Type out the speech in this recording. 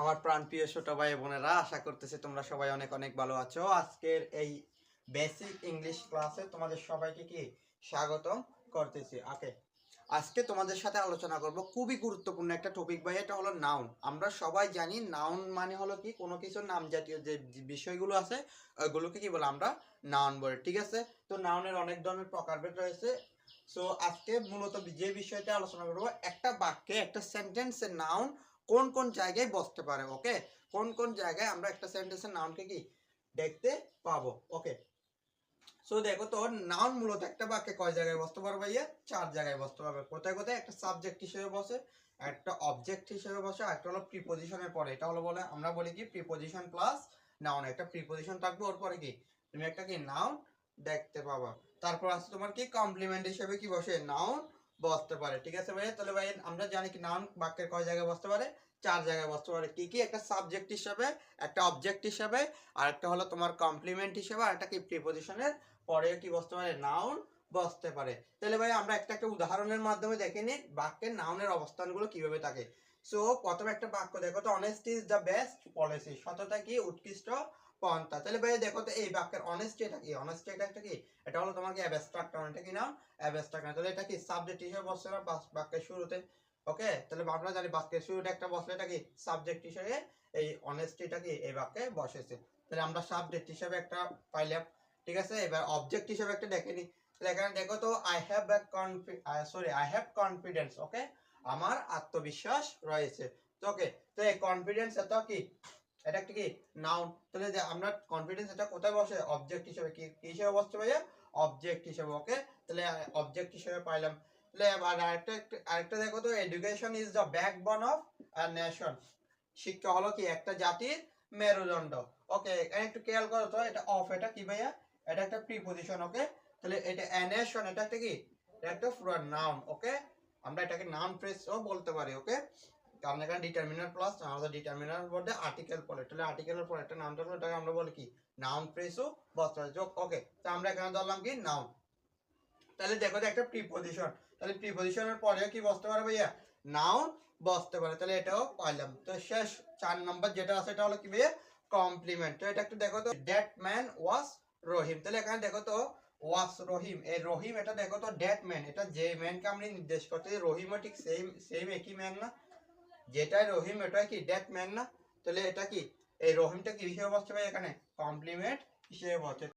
আমার প্রাণপ্রিয় ছোট ভাই বোনেরা, আশা করতেছি তোমরা সবাই অনেক অনেক ভালো আছো। আজকের এই বেসিক ইংলিশ ক্লাসে তোমাদের সবাইকে কি স্বাগতম করতেছি? ওকে আজকে তোমাদের সাথে আলোচনা করব খুবই গুরুত্বপূর্ণ একটা টপিক ভাই, এটা হলো নাউন আমরা সবাই জানি নাউন মানে হলো কি? কোনো কিছুর নাম জাতীয় যে বিষয়গুলো আছে ওগুলোকে কি বলে আমরা নাউন বলে, ঠিক আছে? তো নাউনের অনেক ধরনের প্রকারভেদ রয়েছে। সো আজকে মূলত যে বিষয়টা আলোচনা করব, একটা বাক্যে, একটা সেন্টেন্সের নাউন কোন কোন জায়গায় বসতে পারে ওকে কোন কোন জায়গায় আমরা একটা সেন্টেন্সের নাউনকে কি দেখতে পাবো ওকে সো দেখো তো নাউন মূলত একটা বাক্যে কয় জায়গায় বসতে পারবে ভাইয়া? চার জায়গায় বসতে পারবে কোথায় কোথায়? একটা সাবজেক্ট হিসেবে বসে, একটা অবজেক্ট হিসেবে বসে একটা হলো প্রিপোজিশনের পরে। এটা হলো বলে, আমরা বলি কি প্রিপোজিশন প্লাস নাউন একটা প্রিপোজিশন থাকবে, ওর পরে কি? তুমি একটা কি নাউন দেখতে পাবা। তারপর আছে তোমার কি কমপ্লিমেন্ট হিসেবে কি বসে? নাউন বসতে পারে, ঠিক আছে ভাইয়া? তাহলে ভাই আমরা জানি কি নাউন বাক্যের কয় জায়গায় বসতে পারে? চার জায়গায় বসতে পারে। কি কি? একটা সাবজেক্ট হিসাবে, একটা অবজেক্ট হিসাবে, আর একটা হলো তোমার কমপ্লিমেন্ট হিসেবে, আর একটা কি প্রিপোজিশনের পরে কি বসতে পারে? নাউন বসতে পারে। তাহলে ভাই আমরা একটা একটা উদাহরণের মাধ্যমে দেখে নিই বাক্যের নাউনের অবস্থানগুলো কীভাবে থাকে। সো প্রথমে একটা বাক্য দেখো, তো honesty is the best policy সততা কি? উৎকৃষ্ট পন্থা। তাহলে ভাই দেখো তো এই বাক্যের অনেস্টি এটা কি? অনেস্টি এটা একটা কি? এটা হলো তোমার কি অ্যাবস্ট্রাক্ট এটা কি নাম অ্যাবস্ট্রাক্ট তাহলে এটা কি? সাবজেক্ট হিসেবে বসছে না বাক্যের শুরুতে। ওকে তাহলে আমরা জানি বাক্যের শুরুতে একটা বসলে এটা কি? সাবজেক্ট হিসেবে এই অনেস্টিটা কি? এই বাক্যে বসেছে। তাহলে আমরা সাবজেক্ট হিসেবে একটা পাইলাম। ঠিক আছে? এবার অবজেক্ট হিসেবে একটা দেখে নি। তাহলে এখানে দেখো তো I have sorry I have confidence okay আমার আত্মবিশ্বাস রয়েছে। তো ওকে তো এই কনফিডেন্স এটা কি? এটা একটা কি? নাউন তাহলে যে আমরা কনফিডেন্স এটা কোথায় বসে? অবজেক্ট হিসেবে। কি হিসেবে বসছে ভাইয়া অবজেক্ট হিসেবে ওকে তাহলে অবজেক্ট হিসেবে পাইলাম। তাহলে আরেকটা আরেকটা দেখো তো education is the backbone of nation শিক্ষা হলো কি? একটা জাতির মেরুদণ্ড ওকে এখানে একটু খেয়াল করো তো, এটা অফ এটা কি ভাইয়া? এটা একটা প্রিপোজিশন ওকে তাহলে এটা অ্যানেশন এটা একটা কি? এটা একটা পুরো নাউন ওকে আমরা এটাকে নাউন ফ্রেজও বলতে পারি ওকে কারণ এখানে ডিটারমিনার প্লাস আমাদের ডিটারমিনার বলতে আর্টিকেল পরে তাহলে আর্টিকেলের পরে একটা নাউন থাকলে এটাকে আমরা বলি কি? নাউন ফ্রেজও বলতে পারি ওকে তো আমরা এখানে ধরলাম কি? নাউন তাহলে দেখো একটা প্রিপোজিশন তাহলে প্রিপোজিশনের পরে কি বসতে পারে ভাইয়া? নাউন বসতে পারে। তাহলে এটাও পাইলাম। তো শেষ চার নম্বর যেটা আছে, এটা হলো কি ভাইয়া? কমপ্লিমেন্ট তো এটা একটু দেখো তো। দ্যাট ম্যান ওয়াজ রহিম তাহলে এখানে দেখো তো ওয়াস রহিম এই রহিম এটা দেখো তো ড্যাট ম্যান এটা যে ম্যানকে আমরা নির্দেশ করতে রহিমও ঠিক সেম সেম একই ম্যান না। যেটাই রহিম এটা কি ডেট ম্যান না? তাহলে এটা কি? এই রহিমটা কি হিসেবে বসছে ভাই এখানে? কমপ্লিমেন্ট হিসেবে বসছে